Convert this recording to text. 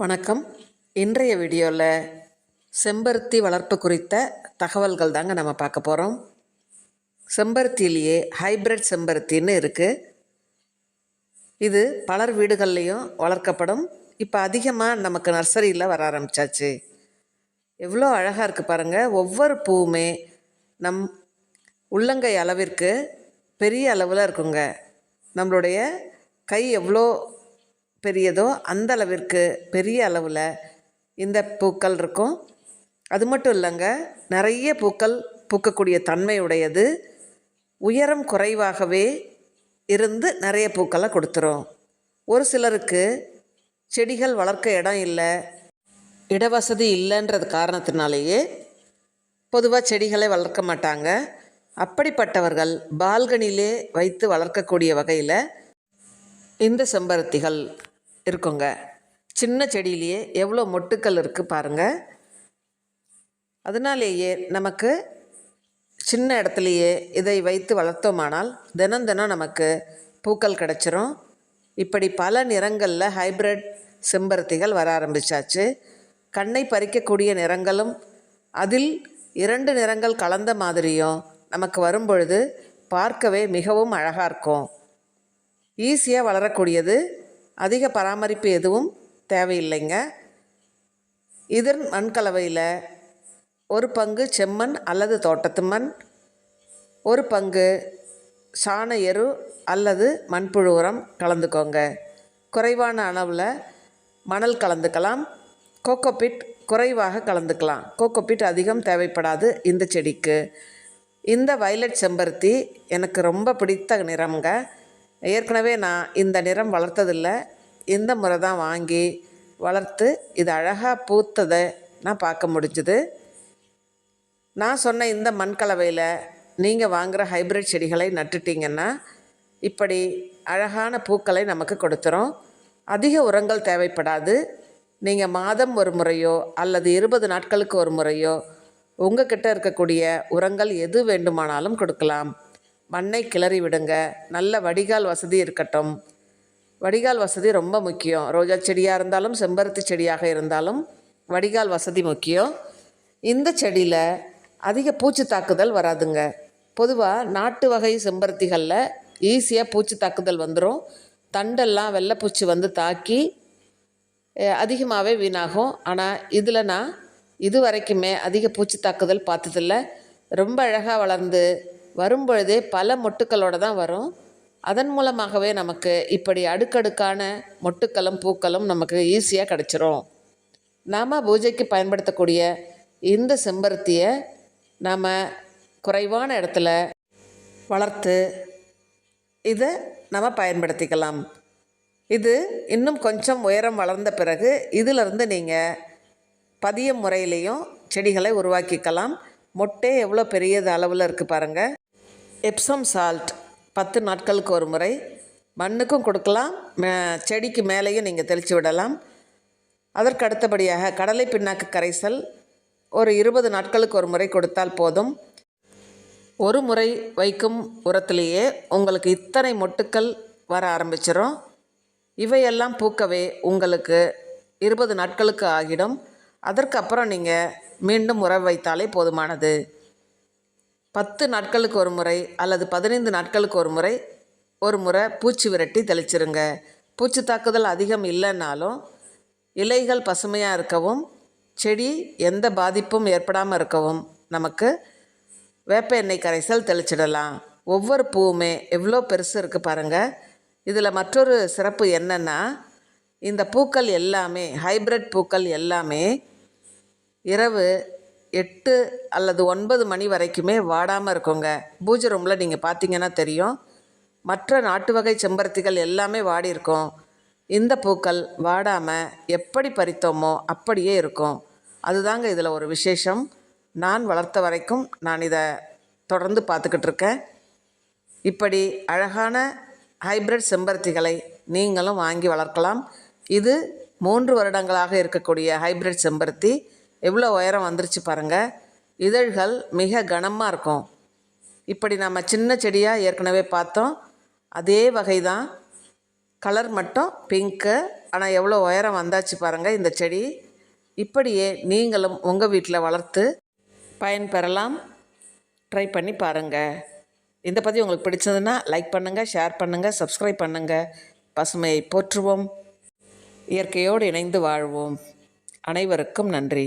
வணக்கம். இன்றைய வீடியோவில் செம்பருத்தி வளர்ப்பு குறித்த தகவல்கள் தாங்க நம்ம பார்க்க போகிறோம் செம்பருத்திலேயே ஹைப்ரிட் செம்பருத்தின்னு இருக்குது இது பலர் வீடுகள்லேயும் வளர்க்கப்படும். இப்போ அதிகமாக நமக்கு நர்சரியில் வர ஆரம்பிச்சாச்சு. எவ்வளோ அழகாக இருக்குது பாருங்கள் ஒவ்வொரு பூவுமே நம் உள்ளங்கை அளவிற்கு பெரிய அளவில் இருக்குங்க. நம்மளுடைய கை எவ்வளோ பெரியதோ அந்த அளவிற்கு பெரிய அளவில் இந்த பூக்கள் இருக்கும். அது மட்டும் இல்லைங்க நிறைய பூக்கள் பூக்கக்கூடிய தன்மையுடையது. உயரம் குறைவாகவே இருந்து நிறைய பூக்களை கொடுத்துரும். ஒரு சிலருக்கு செடிகள் வளர்க்க இடம் இல்லை இடவசதி இல்லைன்றது காரணத்தினாலேயே பொதுவாக செடிகளை வளர்க்க மாட்டாங்க. அப்படிப்பட்டவர்கள் பால்கனிலே வைத்து வளர்க்கக்கூடிய வகையில் இந்த செம்பருத்திகள் இருக்குங்க. சின்ன செடியிலேயே எவ்வளோ மொட்டுக்கள் இருக்குது பாருங்கள் அதனாலேயே நமக்கு சின்ன இடத்துலையே இதை வைத்து வளர்த்தோமானால் தினம் தினம் நமக்கு பூக்கள் கிடச்சிரும். இப்படி பல நிறங்களில் ஹைப்ரிட் செம்பருத்திகள் வர ஆரம்பிச்சாச்சு. கண்ணை பறிக்கக்கூடிய நிறங்களும் அதில் இரண்டு நிறங்கள் கலந்த மாதிரியும் நமக்கு வரும்பொழுது பார்க்கவே மிகவும் அழகாக இருக்கும். ஈஸியாக வளரக்கூடியது அதிக பராமரிப்பு எதுவும் தேவையில்லைங்க. இதன் மண்கலவையில் ஒரு பங்கு செம்மண் அல்லது தோட்டத்து மண் ஒரு பங்கு சாண எரு அல்லது மண்புழு உரம் கலந்துக்கோங்க. குறைவான அளவில் மணல் கலந்துக்கலாம். கோகோபிட் குறைவாக கலந்துக்கலாம். கோகோபிட் அதிகம் தேவைப்படாது இந்த செடிக்கு. இந்த வயலட் செம்பருத்தி எனக்கு ரொம்ப பிடித்த நிறம்ங்க. ஏற்கனவே நான் இந்த நிறம் வளர்த்ததில்லை. இந்த முறை தான் வாங்கி வளர்த்து இது அழகாக பூத்ததை நான் பார்க்க முடிஞ்சுது. நான் சொன்ன இந்த மண்கலவையில் நீங்கள் வாங்குகிற ஹைப்ரிட் செடிகளை நட்டுட்டிங்கன்னா இப்படி அழகான பூக்களை நமக்கு கொடுத்துரும். அதிக உரங்கள் தேவைப்படாது. நீங்கள் மாதம் ஒரு முறையோ அல்லது இருபது நாட்களுக்கு ஒரு முறையோ உங்கள் கிட்ட இருக்கக்கூடிய உரங்கள் எது வேண்டுமானாலும் கொடுக்கலாம். மண்ணை கிளறி விடுங்க. நல்ல வடிகால் வசதி இருக்கட்டும். வடிகால் வசதி ரொம்ப முக்கியம். ரோஜா செடியாக இருந்தாலும் செம்பருத்தி செடியாக இருந்தாலும் வடிகால் வசதி முக்கியம். இந்த செடியில் அதிக பூச்சி தாக்குதல் வராதுங்க. பொதுவாக நாட்டு வகை செம்பருத்திகளில் ஈஸியாக பூச்சி தாக்குதல் வந்துடும் தண்டெல்லாம் வெள்ளைப்பூச்சி வந்து தாக்கி அதிகமாகவே வீணாகும். ஆனால் இதில் நான் இது வரைக்குமே அதிக பூச்சி தாக்குதல் பார்த்ததில்ல. ரொம்ப அழகாக வளர்ந்து வரும்பொழுதே பல மொட்டுக்களோடு தான் வரும். அதன் மூலமாகவே நமக்கு இப்படி அடுக்கடுக்கான மொட்டுக்களும் பூக்களும் நமக்கு ஈஸியாக கிடச்சிரும். நாம் பூஜைக்கு பயன்படுத்தக்கூடிய இந்த செம்பருத்தியை நாம் குறைவான இடத்துல வளர்த்து இதை நம்ம பயன்படுத்திக்கலாம். இது இன்னும் கொஞ்சம் உயரம் வளர்ந்த பிறகு இதிலிருந்து நீங்கள் பதிய முறையிலையும் செடிகளை உருவாக்கிக்கலாம். மொட்டை எவ்வளோ பெரியது அளவில் இருக்குது பாருங்கள் எப்சம் சால்ட் பத்து நாட்களுக்கு ஒரு முறை. மண்ணுக்கும் கொடுக்கலாம். மே- செடிக்கு மேலேயும் நீங்கள் தெளித்து விடலாம். அதற்கு அடுத்தபடியாக கடலை பின்னாக்கு கரைசல் ஒரு இருபது நாட்களுக்கு ஒரு முறை கொடுத்தால் போதும். ஒரு முறை வைக்கும் உரத்திலேயே உங்களுக்கு இத்தனை மொட்டுக்கள் வர ஆரம்பிச்சிடும் இவையெல்லாம் பூக்கவே உங்களுக்கு இருபது நாட்களுக்கு ஆகிடும். அதற்கு அப்புறம் நீங்கள் மீண்டும் உரம் வைத்தாலே போதுமானது. பத்து நாட்களுக்கு ஒரு முறை அல்லது பதினைந்து நாட்களுக்கு ஒரு முறை ஒரு முறை பூச்சி விரட்டி தெளிச்சிருங்க. பூச்சி தாக்குதல் அதிகம் இல்லைன்னாலும் இலைகள் பசுமையாக இருக்கவும் செடி எந்த பாதிப்பும் ஏற்படாமல் இருக்கவும் நமக்கு வேப்ப எண்ணெய் கரைசல் தெளிச்சிடலாம். ஒவ்வொரு பூவுமே எவ்வளோ பெருசு இருக்குது பாருங்கள் இதில் மற்றொரு சிறப்பு என்னென்னா இந்த பூக்கள் எல்லாமே ஹைப்ரிட் பூக்கள் எல்லாமே இரவு எட்டு அல்லது ஒன்பது மணி வரைக்குமே வாடாமல் இருக்குங்க. பூஜை ரூமில் நீங்கள் பார்த்தீங்கன்னா தெரியும். மற்ற நாட்டு வகை செம்பருத்திகள் எல்லாமே வாடி இருக்கும். இந்த பூக்கள் வாடாமல் எப்படி பறித்தோமோ அப்படியே இருக்கும். அதுதாங்க இதில் ஒரு விசேஷம். நான் வளர்த்த வரைக்கும் நான் இதை தொடர்ந்து பார்த்துக்கிட்டு இருக்கேன். இப்படி அழகான ஹைப்ரிட் செம்பருத்திகளை நீங்களும் வாங்கி வளர்க்கலாம். இது மூன்று வருடங்களாக இருக்கக்கூடிய ஹைப்ரிட் செம்பருத்தி. எவ்வளோ உயரம் வந்துருச்சு பாருங்கள் இதழ்கள் மிக கனமாக இருக்கும். இப்படி நம்ம சின்ன செடியாக ஏற்கனவே பார்த்தோம். அதே வகை தான் கலர் மட்டும் பிங்க்கு ஆனால் எவ்வளோ உயரம் வந்தாச்சு பாருங்கள் இந்த செடி. இப்படியே நீங்களும் உங்கள் வீட்டில் வளர்த்து பயன் பெறலாம் ட்ரை பண்ணி பாருங்கள் இந்த பற்றி உங்களுக்கு பிடிச்சதுன்னா லைக் பண்ணுங்கள் ஷேர் பண்ணுங்கள் சப்ஸ்கிரைப் பண்ணுங்கள் பசுமையை போற்றுவோம். இயற்கையோடு இணைந்து வாழ்வோம். அனைவருக்கும் நன்றி.